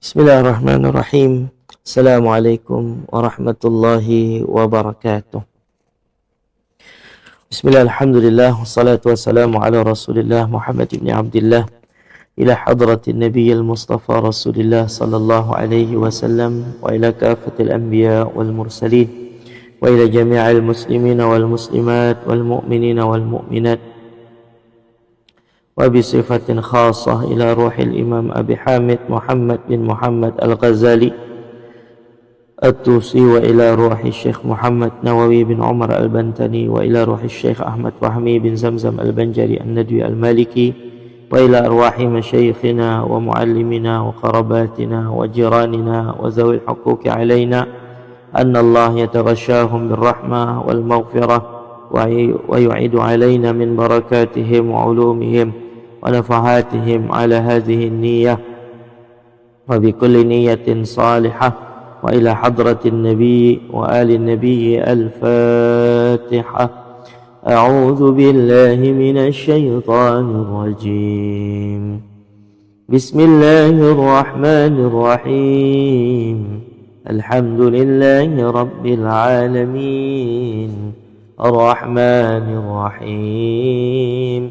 بسم الله الرحمن الرحيم السلام عليكم ورحمة الله وبركاته بسم الله الحمد لله والصلاة والسلام على رسول الله محمد بن عبد الله إلى حضرة النبي المصطفى رسول الله صلى الله عليه وسلم وإلى كافة الأنبياء والمرسلين وإلى جميع المسلمين والمسلمات والمؤمنين والمؤمنات وبصفة خاصة إلى روح الإمام أبي حامد محمد بن محمد الغزالي التوسي وإلى روح الشيخ محمد نووي بن عمر البنتني وإلى روح الشيخ أحمد فهمي بن زمزم البنجري الندوي المالكي وإلى أرواح مشايخنا ومعلمنا وقرباتنا وجيراننا وذوي الحقوق علينا أن الله يتغشاهم بالرحمة والمغفرة ويعيد علينا من بركاتهم وعلومهم. ونفحاتهم على هذه النية. وبكل نية صالحة وإلى حضرة النبي وآل النبي الفاتحة. أعوذ بالله من الشيطان الرجيم. بسم الله الرحمن الرحيم. الحمد لله رب العالمين. الرحمن الرحيم.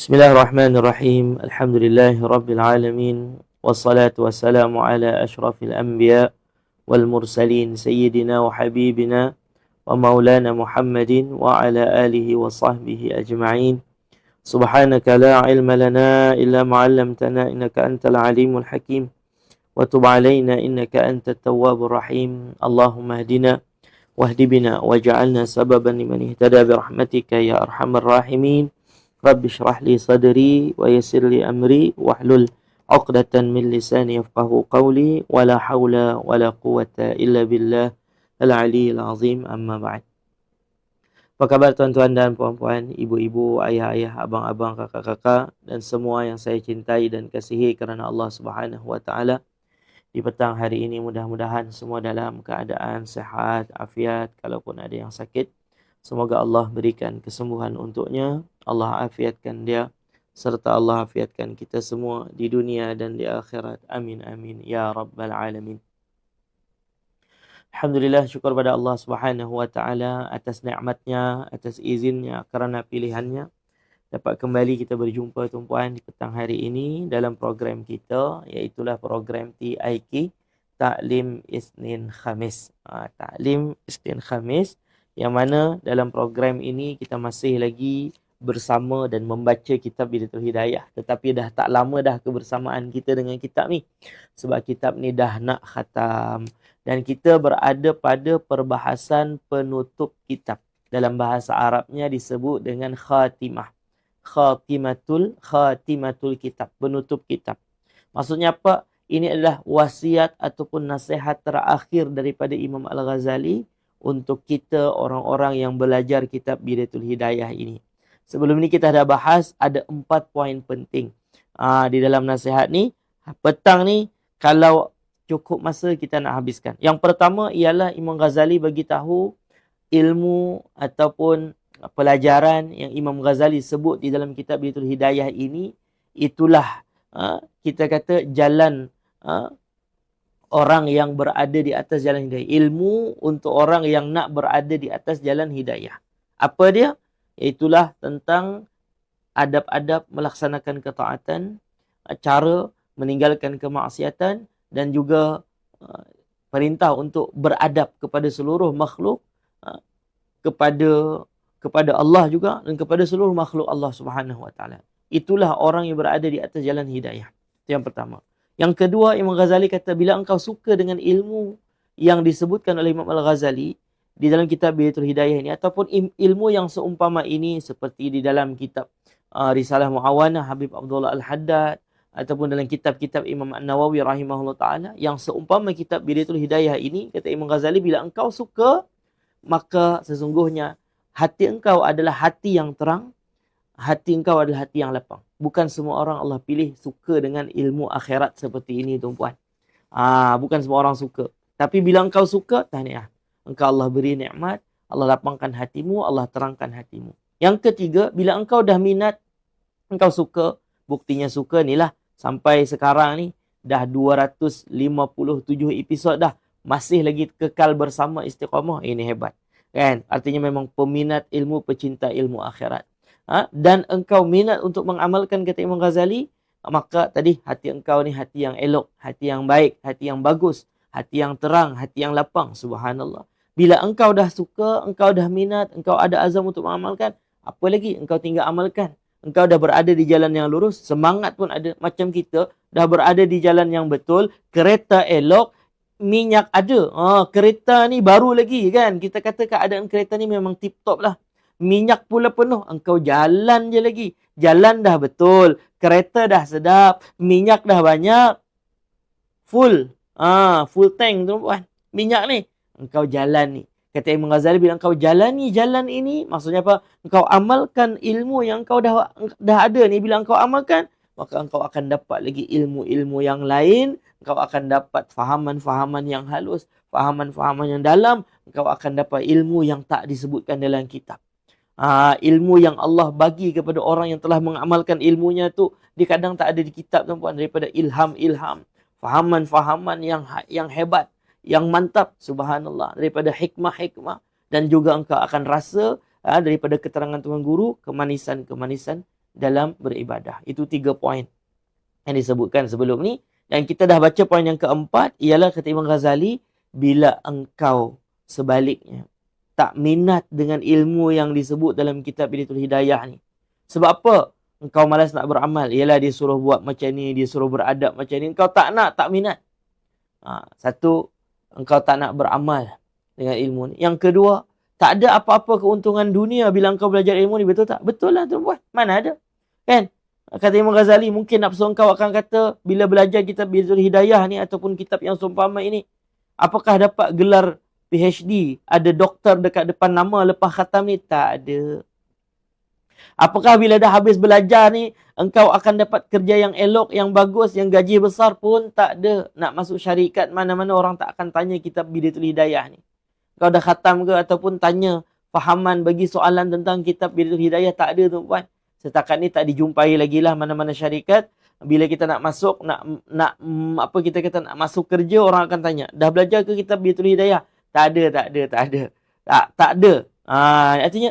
بسم الله الرحمن الرحيم الحمد لله رب العالمين والصلاة والسلام على أشرف الأنبياء والمرسلين سيدنا وحبيبنا ومولانا محمد وعلى آله وصحبه أجمعين سبحانك لا علم لنا إلا ما علمتنا إنك أنت العليم الحكيم وتب علينا إنك أنت التواب الرحيم اللهم اهدنا واهد بنا واجعلنا سببا لمن اهتدى برحمتك يا أرحم الراحمين Rabbi syrah li sadri wa yassir li amri wahlul 'uqdatan min lisani yafqahu qawli wa la hawla wa la quwwata illa billah al-'aliyyil 'azim amma ba'd. Apa khabar tuan-tuan dan puan-puan, ibu-ibu, ayah-ayah, abang-abang, kakak-kakak dan semua yang saya cintai dan kasihi kerana Allah Subhanahu wa taala. Di petang hari ini mudah-mudahan semua dalam keadaan sehat, afiat, kalaupun ada yang sakit Semoga Allah berikan kesembuhan untuknya. Allah afiatkan dia. Serta Allah afiatkan kita semua di dunia dan di akhirat. Amin amin. Ya Rabbal Alamin. Alhamdulillah syukur pada Allah Subhanahu wa taala atas nikmatnya, atas izinnya kerana pilihannya dapat kembali kita berjumpa tumpuan di petang hari ini dalam program kita iaitu program TIK Taklim Isnin Khamis. Ha, Taklim Isnin Khamis yang mana dalam program ini kita masih lagi bersama dan membaca kitab Bidatul Hidayah. Tetapi dah tak lama dah kebersamaan kita dengan kitab ni. Sebab kitab ni dah nak khatam. Dan kita berada pada perbahasan penutup kitab. Dalam bahasa Arabnya disebut dengan khatimah. Khatimatul khatimatul kitab. Penutup kitab. Maksudnya apa? Ini adalah wasiat ataupun nasihat terakhir daripada Imam Al-Ghazali untuk kita orang-orang yang belajar kitab Bidatul Hidayah ini. Sebelum ini kita dah bahas ada empat poin penting aa, ah, di dalam nasihat ni. Petang ni kalau cukup masa kita nak habiskan. Yang pertama ialah Imam Ghazali bagi tahu ilmu ataupun pelajaran yang Imam Ghazali sebut di dalam kitab Bidatul Hidayah ini itulah ah, kita kata jalan ah, orang yang berada di atas jalan hidayah. Ilmu untuk orang yang nak berada di atas jalan hidayah. Apa dia? Itulah tentang adab-adab melaksanakan ketaatan, cara meninggalkan kemaksiatan dan juga uh, perintah untuk beradab kepada seluruh makhluk uh, kepada kepada Allah juga dan kepada seluruh makhluk Allah Subhanahu wa taala. Itulah orang yang berada di atas jalan hidayah. Itu yang pertama. Yang kedua Imam Ghazali kata bila engkau suka dengan ilmu yang disebutkan oleh Imam Al-Ghazali di dalam kitab Bidatul Hidayah ini ataupun ilmu yang seumpama ini seperti di dalam kitab uh, Risalah Muawanah Habib Abdullah Al-Haddad ataupun dalam kitab-kitab Imam An-Nawawi rahimahullah taala yang seumpama kitab Bidayatul Hidayah ini kata Imam Ghazali bila engkau suka maka sesungguhnya hati engkau adalah hati yang terang hati engkau adalah hati yang lapang. Bukan semua orang Allah pilih suka dengan ilmu akhirat seperti ini tuan-puan. Ah bukan semua orang suka. Tapi bila engkau suka tahniah engkau Allah beri nikmat Allah lapangkan hatimu Allah terangkan hatimu. Yang ketiga bila engkau dah minat engkau suka buktinya suka ni lah. Sampai sekarang ni dah 257 episod dah. Masih lagi kekal bersama istiqamah ini hebat. Kan? Artinya memang peminat ilmu pecinta ilmu akhirat. Ha? dan engkau minat untuk mengamalkan kata Imam Ghazali maka tadi hati engkau ni hati yang elok hati yang baik hati yang bagus hati yang terang hati yang lapang. Subhanallah bila engkau dah suka engkau dah minat engkau ada azam untuk mengamalkan apa lagi engkau tinggal amalkan engkau dah berada di jalan yang lurus, semangat pun ada macam kita, dah berada di jalan yang betul, kereta elok, minyak ada. Ha, kereta ni baru lagi kan. Kita kata keadaan kereta ni memang tip top lah. Minyak pula penuh. Engkau jalan je lagi. Jalan dah betul. Kereta dah sedap. Minyak dah banyak. Full. Ha, full tank tu puan. Minyak ni. Engkau jalan ni. Kata Imam Ghazali bila engkau jalani jalan ini, maksudnya apa? Engkau amalkan ilmu yang engkau dah dah ada ni bila engkau amalkan, maka engkau akan dapat lagi ilmu-ilmu yang lain, engkau akan dapat fahaman-fahaman yang halus, fahaman-fahaman yang dalam, engkau akan dapat ilmu yang tak disebutkan dalam kitab. Ha, ilmu yang Allah bagi kepada orang yang telah mengamalkan ilmunya tu dia kadang tak ada di kitab tuan-puan daripada ilham-ilham, fahaman-fahaman yang yang hebat yang mantap subhanallah daripada hikmah-hikmah dan juga engkau akan rasa ha, daripada keterangan tuan guru kemanisan-kemanisan dalam beribadah. Itu tiga poin yang disebutkan sebelum ni. Dan kita dah baca poin yang keempat ialah kata Imam Ghazali bila engkau sebaliknya tak minat dengan ilmu yang disebut dalam kitab Bidatul Hidayah ni. Sebab apa? Engkau malas nak beramal. Ialah dia suruh buat macam ni, dia suruh beradab macam ni. Engkau tak nak, tak minat. Ha, satu, engkau tak nak beramal dengan ilmu ni. Yang kedua, tak ada apa-apa keuntungan dunia bila engkau belajar ilmu ni. Betul tak? Betul lah tuan-puan. Mana ada? Kan? Kata Imam Ghazali, mungkin nafsu engkau akan kata bila belajar kitab Bizul Hidayah ni ataupun kitab yang sumpama ini, apakah dapat gelar PhD? Ada doktor dekat depan nama lepas khatam ni? Tak ada. Apakah bila dah habis belajar ni, engkau akan dapat kerja yang elok, yang bagus, yang gaji besar pun tak ada. Nak masuk syarikat mana-mana orang tak akan tanya kitab Bidatul Hidayah ni. Kau dah khatam ke ataupun tanya fahaman bagi soalan tentang kitab Bidatul Hidayah tak ada tu puan. Setakat ni tak dijumpai lagi lah mana-mana syarikat. Bila kita nak masuk, nak nak apa kita kata nak masuk kerja, orang akan tanya. Dah belajar ke kitab Bidatul Hidayah? Tak ada, tak ada, tak ada. Tak, tak ada. Ha, artinya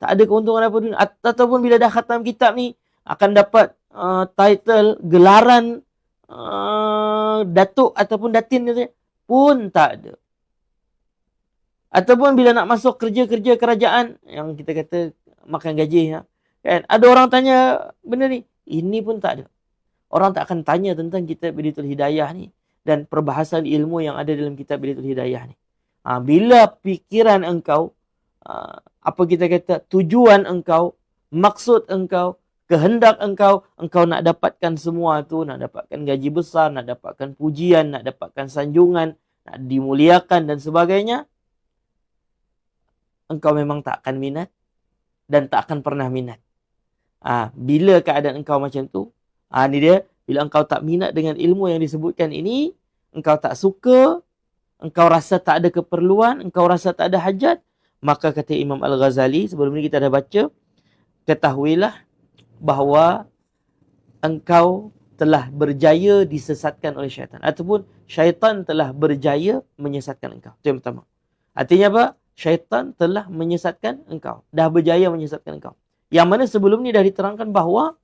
tak ada keuntungan apa dunia. Ataupun bila dah khatam kitab ni, akan dapat uh, title, gelaran uh, datuk ataupun datin ni pun tak ada. Ataupun bila nak masuk kerja-kerja kerajaan, yang kita kata makan gaji. Ya, kan? Ada orang tanya benda ni. Ini pun tak ada. Orang tak akan tanya tentang kitab Biditul Hidayah ni. Dan perbahasan ilmu yang ada dalam kitab Biditul Hidayah ni. Ha, bila pikiran engkau apa kita kata tujuan engkau, maksud engkau, kehendak engkau, engkau nak dapatkan semua tu, nak dapatkan gaji besar, nak dapatkan pujian, nak dapatkan sanjungan, nak dimuliakan dan sebagainya, engkau memang tak akan minat dan tak akan pernah minat. Ah, bila keadaan engkau macam tu, ah ni dia, bila engkau tak minat dengan ilmu yang disebutkan ini, engkau tak suka, engkau rasa tak ada keperluan, engkau rasa tak ada hajat, Maka kata Imam Al-Ghazali, sebelum ini kita dah baca, ketahuilah bahawa engkau telah berjaya disesatkan oleh syaitan. Ataupun syaitan telah berjaya menyesatkan engkau. Itu yang pertama. Artinya apa? Syaitan telah menyesatkan engkau. Dah berjaya menyesatkan engkau. Yang mana sebelum ni dah diterangkan bahawa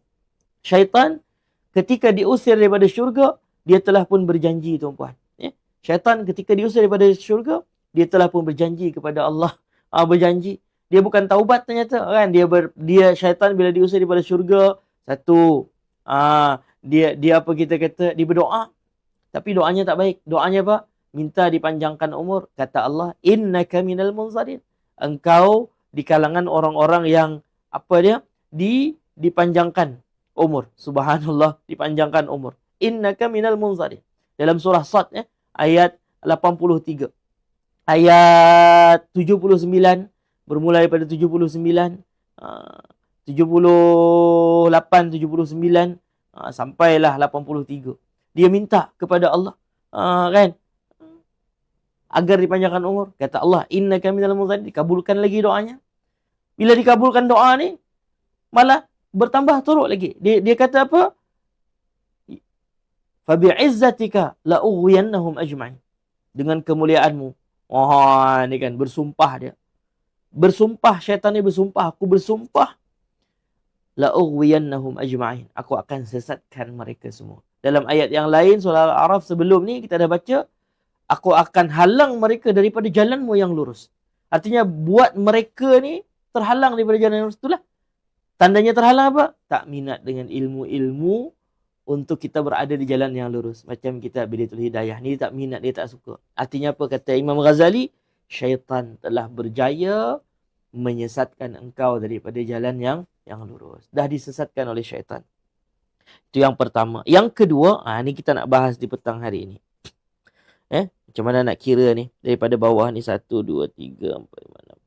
syaitan ketika diusir daripada syurga, dia telah pun berjanji tuan-puan. Ya? Syaitan ketika diusir daripada syurga, dia telah pun berjanji kepada Allah uh, berjanji dia bukan taubat ternyata kan dia ber, dia syaitan bila diusir daripada syurga satu uh, dia dia apa kita kata dia berdoa tapi doanya tak baik doanya apa minta dipanjangkan umur kata Allah innaka minal munzarin engkau di kalangan orang-orang yang apa dia di dipanjangkan umur. Subhanallah dipanjangkan umur. Innaka minal munzarin. Dalam surah Sad ya, ayat 83. Ayat 79 bermula daripada 79 uh, 78 79 uh, sampailah 83. Dia minta kepada Allah uh, kan agar dipanjangkan umur. Kata Allah, innaka minal munzarin. Dikabulkan lagi doanya. Bila dikabulkan doa ni, malah bertambah teruk lagi. Dia, dia kata apa? Fabi'izzatika la'ughwiyannahum ajma'in. Dengan kemuliaanmu. Wah, ini kan bersumpah dia. Bersumpah, syaitan ni bersumpah. Aku bersumpah. La'ughwiyannahum ajma'in. Aku akan sesatkan mereka semua. Dalam ayat yang lain, surah Al-Araf sebelum ni, kita dah baca. Aku akan halang mereka daripada jalanmu yang lurus. Artinya, buat mereka ni terhalang daripada jalan yang lurus. Itulah Tandanya terhalang apa? Tak minat dengan ilmu-ilmu untuk kita berada di jalan yang lurus. Macam kita Bidatul Hidayah. Ni dia tak minat, dia tak suka. Artinya apa? Kata Imam Ghazali, syaitan telah berjaya menyesatkan engkau daripada jalan yang yang lurus. Dah disesatkan oleh syaitan. Itu yang pertama. Yang kedua, ha, ni kita nak bahas di petang hari ini. Eh, macam mana nak kira ni? Daripada bawah ni, satu, dua, tiga, empat, lima, enam,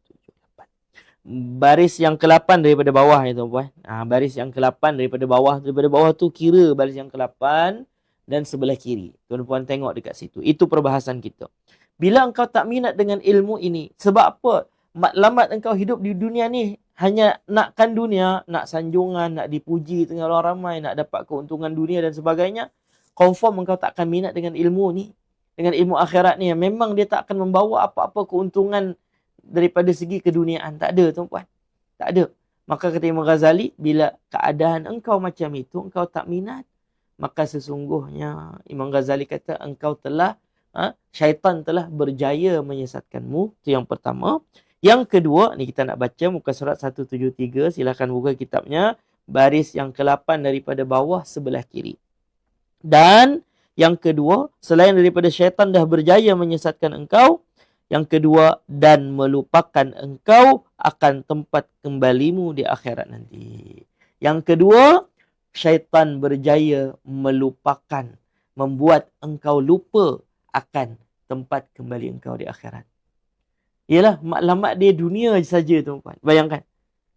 baris yang ke-8 daripada bawah ni tuan-puan. Ha, baris yang ke-8 daripada bawah daripada bawah tu kira baris yang ke-8 dan sebelah kiri. Tuan-puan tengok dekat situ. Itu perbahasan kita. Bila engkau tak minat dengan ilmu ini, sebab apa? Matlamat engkau hidup di dunia ni hanya nakkan dunia, nak sanjungan, nak dipuji tengah orang ramai, nak dapat keuntungan dunia dan sebagainya, confirm engkau tak akan minat dengan ilmu ni. Dengan ilmu akhirat ni, memang dia tak akan membawa apa-apa keuntungan daripada segi keduniaan. Tak ada tuan-puan. Tak ada. Maka kata Imam Ghazali, bila keadaan engkau macam itu, engkau tak minat, maka sesungguhnya Imam Ghazali kata engkau telah, ha, syaitan telah berjaya menyesatkanmu. Itu yang pertama. Yang kedua, ni kita nak baca muka surat 173. Silakan buka kitabnya. Baris yang ke-8 daripada bawah sebelah kiri. Dan yang kedua, selain daripada syaitan dah berjaya menyesatkan engkau, yang kedua, dan melupakan engkau akan tempat kembalimu di akhirat nanti. Yang kedua, syaitan berjaya melupakan, membuat engkau lupa akan tempat kembali engkau di akhirat. Ialah maklumat dia dunia saja tuan-tuan. Bayangkan.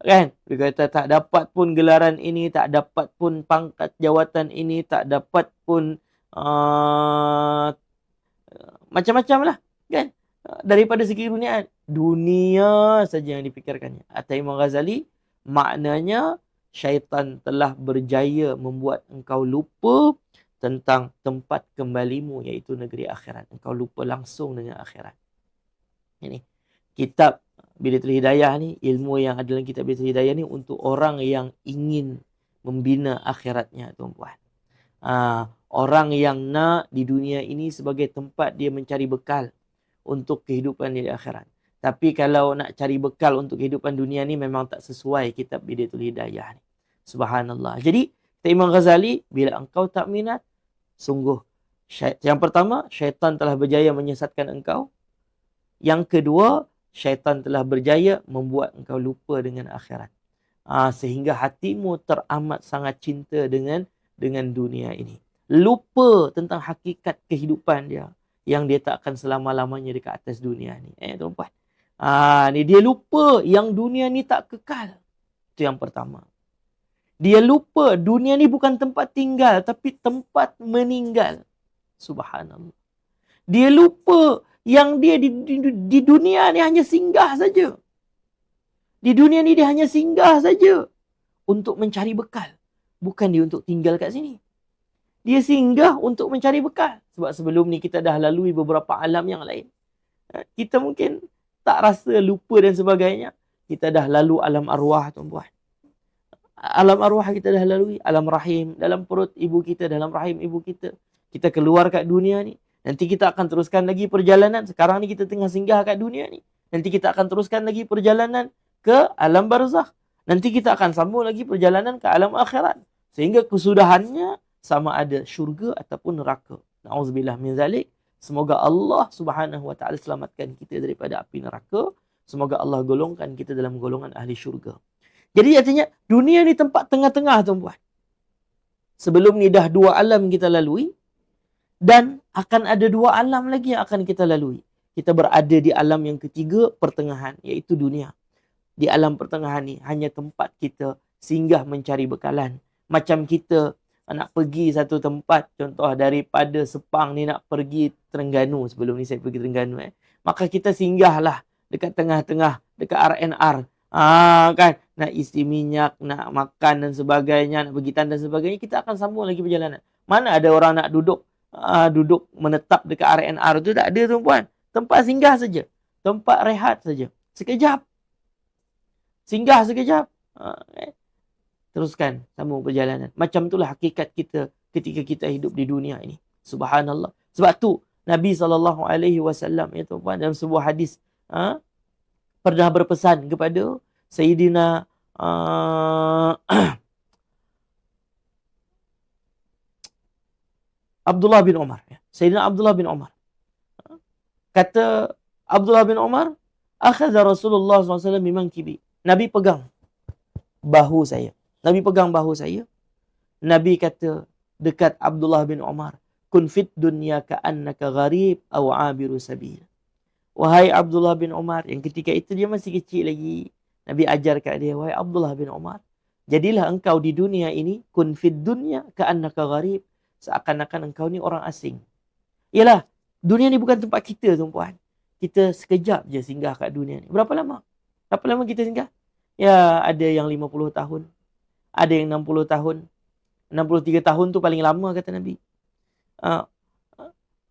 Kan? Dia kata tak dapat pun gelaran ini, tak dapat pun pangkat jawatan ini, tak dapat pun uh, macam-macam lah. Kan? Daripada segi dunia dunia saja yang dipikirkannya. Atau Imam Ghazali maknanya syaitan telah berjaya membuat engkau lupa tentang tempat kembalimu iaitu negeri akhirat. Engkau lupa langsung dengan akhirat. Ini kitab Bidatul Hidayah ni ilmu yang ada dalam kitab Bidatul Hidayah ni untuk orang yang ingin membina akhiratnya tuan-puan. Uh, orang yang nak di dunia ini sebagai tempat dia mencari bekal untuk kehidupan di akhirat. Tapi kalau nak cari bekal untuk kehidupan dunia ni memang tak sesuai kitab Bidatul Hidayah ni. Subhanallah. Jadi, Imam Ghazali, bila engkau tak minat, sungguh. Yang pertama, syaitan telah berjaya menyesatkan engkau. Yang kedua, syaitan telah berjaya membuat engkau lupa dengan akhirat. Ha, sehingga hatimu teramat sangat cinta dengan dengan dunia ini. Lupa tentang hakikat kehidupan dia yang dia tak akan selama-lamanya dekat atas dunia ni. Eh, tuan-puan. Ah, ni dia lupa yang dunia ni tak kekal. Itu yang pertama. Dia lupa dunia ni bukan tempat tinggal tapi tempat meninggal. Subhanallah. Dia lupa yang dia di, di, di dunia ni hanya singgah saja. Di dunia ni dia hanya singgah saja untuk mencari bekal. Bukan dia untuk tinggal kat sini dia singgah untuk mencari bekal. Sebab sebelum ni kita dah lalui beberapa alam yang lain. Ha, kita mungkin tak rasa lupa dan sebagainya. Kita dah lalu alam arwah tuan-puan. Alam arwah kita dah lalui. Alam rahim. Dalam perut ibu kita. Dalam rahim ibu kita. Kita keluar kat dunia ni. Nanti kita akan teruskan lagi perjalanan. Sekarang ni kita tengah singgah kat dunia ni. Nanti kita akan teruskan lagi perjalanan ke alam barzakh. Nanti kita akan sambung lagi perjalanan ke alam akhirat. Sehingga kesudahannya sama ada syurga ataupun neraka. Nauzubillah min zalik. Semoga Allah Subhanahu wa taala selamatkan kita daripada api neraka. Semoga Allah golongkan kita dalam golongan ahli syurga. Jadi artinya dunia ni tempat tengah-tengah tuan-puan. Sebelum ni dah dua alam kita lalui. Dan akan ada dua alam lagi yang akan kita lalui. Kita berada di alam yang ketiga, pertengahan. Iaitu dunia. Di alam pertengahan ni, hanya tempat kita singgah mencari bekalan. Macam kita nak pergi satu tempat. Contoh daripada Sepang ni nak pergi Terengganu. Sebelum ni saya pergi Terengganu. Eh. Maka kita singgahlah dekat tengah-tengah. Dekat RNR. Ah kan nak isi minyak, nak makan dan sebagainya, nak pergi dan sebagainya, kita akan sambung lagi perjalanan. Mana ada orang nak duduk uh, duduk menetap dekat RNR tu tak ada tuan-puan. Tempat singgah saja. Tempat rehat saja. Sekejap. Singgah sekejap. Uh, eh. Teruskan sambung perjalanan. Macam itulah hakikat kita ketika kita hidup di dunia ini. Subhanallah. Sebab tu Nabi sallallahu alaihi wasallam ya tuan-puan dalam sebuah hadis uh, pernah berpesan kepada Sayyidina uh, Abdullah bin Umar. Ya. Sayyidina Abdullah bin Umar. Kata Abdullah bin Umar, akhadha Rasulullah SAW memang kibi. Nabi pegang bahu saya. Nabi pegang bahu saya. Nabi kata dekat Abdullah bin Umar, kun fit dunya ka'annaka gharib aw abiru sabil. Wahai Abdullah bin Umar, yang ketika itu dia masih kecil lagi. Nabi ajar kat dia, wahai Abdullah bin Umar, jadilah engkau di dunia ini, kun fid dunya ka'annaka gharib. Seakan-akan engkau ni orang asing. Yalah, dunia ni bukan tempat kita tuan-puan. Kita sekejap je singgah kat dunia ni. Berapa lama? Berapa lama kita singgah? Ya, ada yang 50 tahun. Ada yang 60 tahun. 63 tahun tu paling lama kata Nabi. Uh,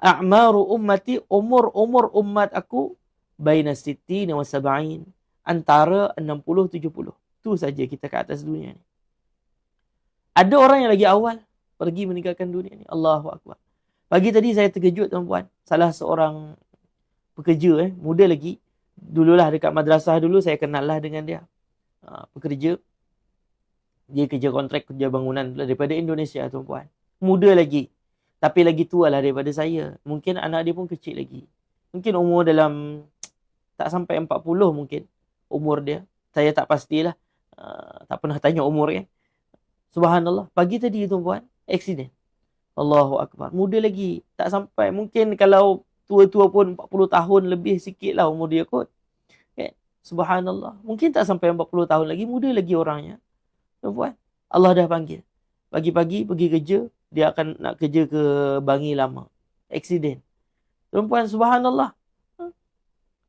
a'maru ummati umur-umur umat aku baina sittin wa sab'in. Antara 60 70 tu saja kita ke atas dunia ni. Ada orang yang lagi awal pergi meninggalkan dunia ni. Allahu akbar. Pagi tadi saya terkejut tuan-puan. Salah seorang pekerja eh muda lagi. Dululah dekat madrasah dulu saya kenal lah dengan dia. Ha, pekerja dia kerja kontrak kerja bangunan daripada Indonesia tuan-puan muda lagi tapi lagi tua lah daripada saya. Mungkin anak dia pun kecil lagi. Mungkin umur dalam tak sampai 40 mungkin umur dia. Saya tak pastilah. Uh, tak pernah tanya umur kan. Subhanallah. Pagi tadi tu puan, accident. Allahu Akbar. Muda lagi. Tak sampai. Mungkin kalau tua-tua pun 40 tahun lebih sikit lah umur dia kot. Okay. Subhanallah. Mungkin tak sampai 40 tahun lagi. Muda lagi orangnya. Tuan-puan. Allah dah panggil. Pagi-pagi pergi kerja dia akan nak kerja ke Bangi lama. Accident. Perempuan subhanallah.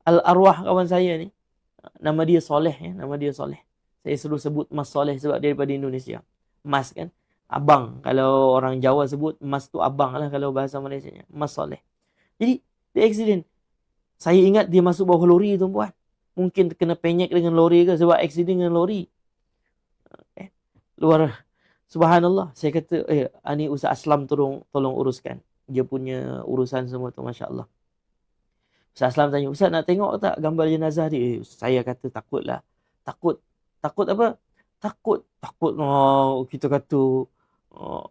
Al-arwah kawan saya ni. Nama dia Soleh ya. Nama dia Soleh. Saya suruh sebut Mas Soleh sebab dia daripada Indonesia. Mas kan. Abang. Kalau orang Jawa sebut Mas tu abang lah kalau bahasa Malaysia. Mas Soleh. Jadi dia accident. Saya ingat dia masuk bawah lori tu puan. Mungkin kena penyek dengan lori ke sebab accident dengan lori. Eh, luar Subhanallah, saya kata, eh, ini Ustaz Aslam tolong, tolong uruskan. Dia punya urusan semua tu, Masya Allah. Ustaz Aslam tanya, Ustaz nak tengok tak gambar jenazah dia? Eh, saya kata, takutlah. Takut. Takut apa? Takut. Takut, oh, kita kata, oh,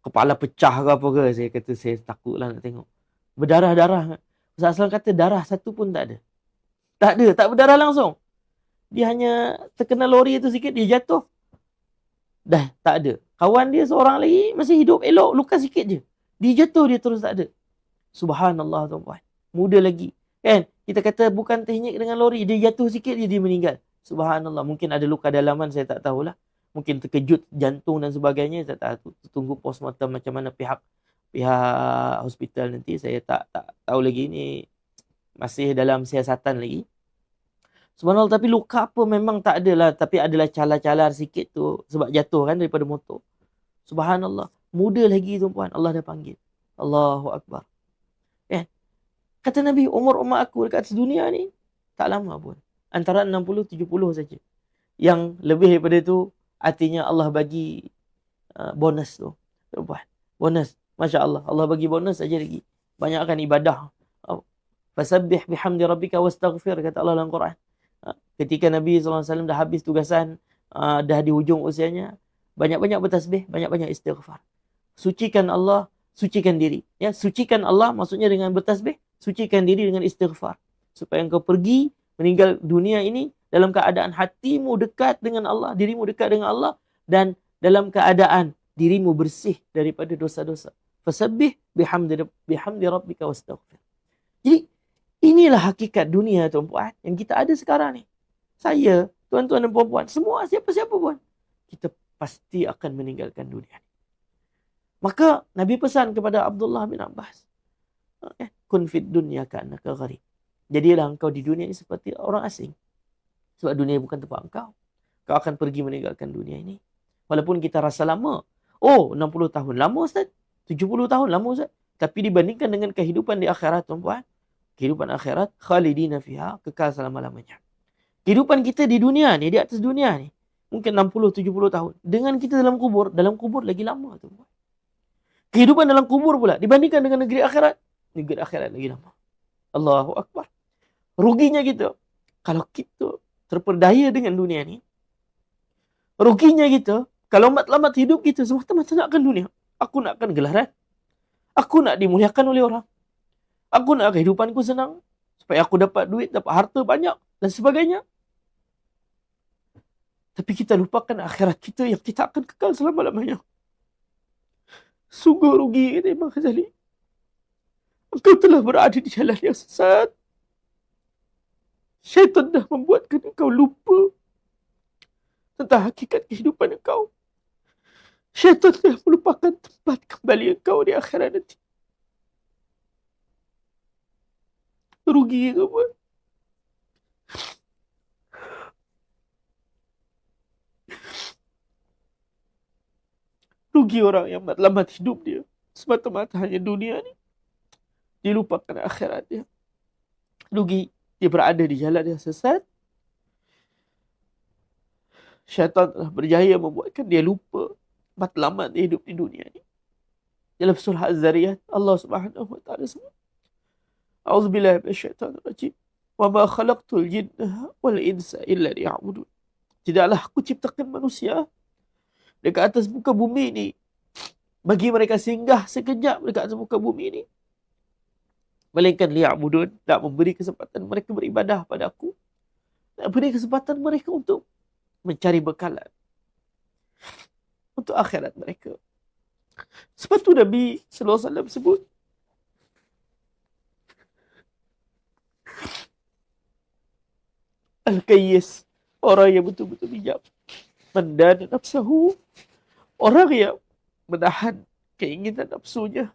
kepala pecah ke apa ke. Saya kata, saya takutlah nak tengok. Berdarah-darah. Ustaz Aslam kata, darah satu pun tak ada. Tak ada, tak berdarah langsung. Dia hanya terkena lori itu sikit, dia jatuh dah tak ada. Kawan dia seorang lagi masih hidup elok, luka sikit je. Dia jatuh dia terus tak ada. Subhanallah tuan-puan. Muda lagi. Kan? Kita kata bukan terhinyik dengan lori, dia jatuh sikit je dia meninggal. Subhanallah. Mungkin ada luka dalaman saya tak tahulah. Mungkin terkejut jantung dan sebagainya saya tak tahu. Tunggu postmortem macam mana pihak pihak hospital nanti saya tak tak tahu lagi ni masih dalam siasatan lagi. Subhanallah tapi luka apa memang tak ada lah. Tapi adalah calar-calar sikit tu sebab jatuh kan daripada motor. Subhanallah. Muda lagi tuan-puan. Allah dah panggil. Allahu Akbar. Eh, kata Nabi umur umat aku dekat atas dunia ni tak lama pun. Antara 60-70 saja. Yang lebih daripada tu artinya Allah bagi uh, bonus tu. Tuan-puan. Bonus. Masya Allah. Allah bagi bonus saja lagi. Banyakkan ibadah. Fasabbih bihamdi rabbika wastaghfir kata Allah dalam Quran ketika Nabi SAW dah habis tugasan, uh, dah di hujung usianya, banyak-banyak bertasbih, banyak-banyak istighfar. Sucikan Allah, sucikan diri. Ya, sucikan Allah maksudnya dengan bertasbih, sucikan diri dengan istighfar. Supaya engkau pergi meninggal dunia ini dalam keadaan hatimu dekat dengan Allah, dirimu dekat dengan Allah dan dalam keadaan dirimu bersih daripada dosa-dosa. Fasabbih bihamdi bihamdi rabbika wastaghfir. Jadi inilah hakikat dunia tuan-puan yang kita ada sekarang ni. Saya, tuan-tuan dan puan-puan, semua siapa-siapa pun kita pasti akan meninggalkan dunia ni. Maka Nabi pesan kepada Abdullah bin Abbas, okay. kun fid dunya ka'annaka gharib. Jadilah engkau di dunia ini seperti orang asing. Sebab dunia bukan tempat engkau. Kau akan pergi meninggalkan dunia ini. Walaupun kita rasa lama. Oh, 60 tahun lama Ustaz. 70 tahun lama Ustaz. Tapi dibandingkan dengan kehidupan di akhirat tuan-puan. Kehidupan akhirat, khalidina fiha, kekal selama-lamanya. Kehidupan kita di dunia ni, di atas dunia ni. Mungkin 60-70 tahun. Dengan kita dalam kubur, dalam kubur lagi lama tuan-puan. Kehidupan dalam kubur pula. Dibandingkan dengan negeri akhirat. Negeri akhirat lagi lama. Allahu Akbar. Ruginya kita. Kalau kita terperdaya dengan dunia ni. Ruginya kita. Kalau mat-lamat hidup kita semata-mata nakkan dunia. Aku nakkan gelaran. Aku nak dimuliakan oleh orang. Aku nak kehidupanku senang. Supaya aku dapat duit, dapat harta banyak dan sebagainya. Tapi kita lupakan akhirat kita yang kita akan kekal selama-lamanya. Sungguh rugi kata Imam Ghazali. Engkau telah berada di jalan yang sesat. Syaitan dah membuatkan engkau lupa tentang hakikat kehidupan engkau. Syaitan dah melupakan tempat kembali engkau di akhirat nanti. Rugi itu pun. Rugi orang yang matlamat hidup dia. Semata-mata hanya dunia ni. Dia lupakan akhirat dia. Rugi dia berada di jalan yang sesat. Syaitan telah berjaya membuatkan dia lupa matlamat dia hidup di dunia ni. Dalam surah Az-Zariyat, Allah Subhanahu wa taala sebut. A'udzubillahi minasyaitonir rajim. Wa ma khalaqtul jinna wal insa illa liya'budun. Tidaklah aku ciptakan manusia dekat atas muka bumi ni bagi mereka singgah sekejap dekat atas muka bumi ni melainkan liya'budun nak memberi kesempatan mereka beribadah pada aku nak beri kesempatan mereka untuk mencari bekalan untuk akhirat mereka. Sebab tu Nabi sallallahu alaihi wasallam sebut Al-Qayyis orang yang betul-betul bijak mendan nafsahu orang yang menahan keinginan nafsunya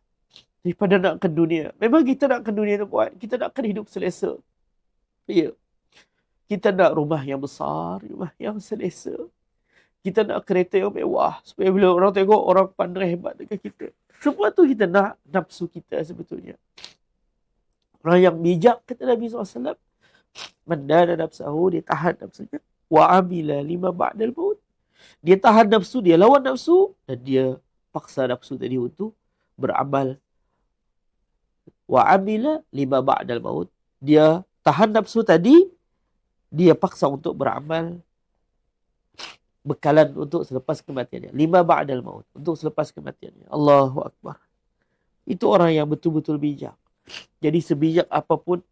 daripada nak ke dunia. Memang kita nak ke dunia tu buat. Kita nak ke hidup selesa. Ya. Kita nak rumah yang besar, rumah yang selesa. Kita nak kereta yang mewah. Supaya bila orang tengok, orang pandang hebat dengan kita. Semua tu kita nak nafsu kita sebetulnya. Orang yang bijak, kata Nabi SAW. Mendana nafsahu, dia tahan nafsunya. Wa amila lima ba'dal maut. Dia tahan nafsu, dia lawan nafsu dan dia paksa nafsu tadi untuk beramal. Wa amila lima ba'dal maut. Dia tahan nafsu tadi, dia paksa untuk beramal bekalan untuk selepas kematiannya. Lima ba'dal maut. Untuk selepas kematiannya. Allahu Akbar. Itu orang yang betul-betul bijak. Jadi sebijak apapun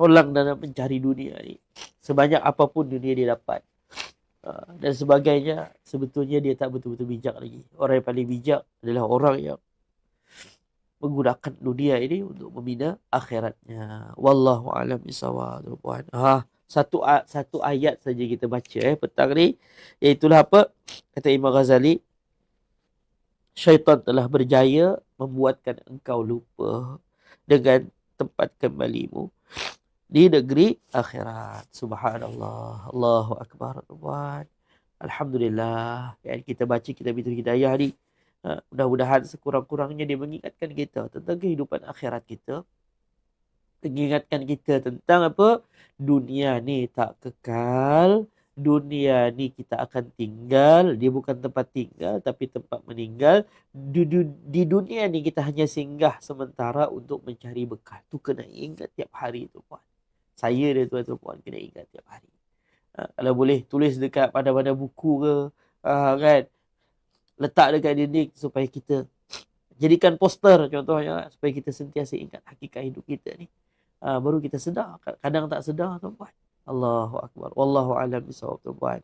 orang dalam mencari dunia ni. Sebanyak apapun dunia dia dapat. Ah, dan sebagainya sebetulnya dia tak betul-betul bijak lagi. Orang yang paling bijak adalah orang yang menggunakan dunia ini untuk membina akhiratnya. Wallahu a'lam bishawab. Ha, satu satu ayat saja kita baca eh petang ni iaitu apa? Kata Imam Ghazali syaitan telah berjaya membuatkan engkau lupa dengan tempat kembalimu di negeri akhirat. Subhanallah. Allahu Akbar. Tuhan. Alhamdulillah. Yang kita baca kita kita hidayah ni. Ha, mudah-mudahan sekurang-kurangnya dia mengingatkan kita tentang kehidupan akhirat kita. Mengingatkan kita tentang apa? Dunia ni tak kekal. Dunia ni kita akan tinggal. Dia bukan tempat tinggal tapi tempat meninggal. Di, di, di dunia ni kita hanya singgah sementara untuk mencari bekal. Tu kena ingat tiap hari tu puan saya dia tuan-tuan puan kena ingat tiap hari. Ha, kalau boleh tulis dekat pada-pada buku ke ha, kan letak dekat dinding supaya kita jadikan poster contohnya supaya kita sentiasa ingat hakikat hidup kita ni. Ha, baru kita sedar kadang tak sedar tuan-tuan. Allahu akbar. Wallahu alam bisawab tuan-tuan.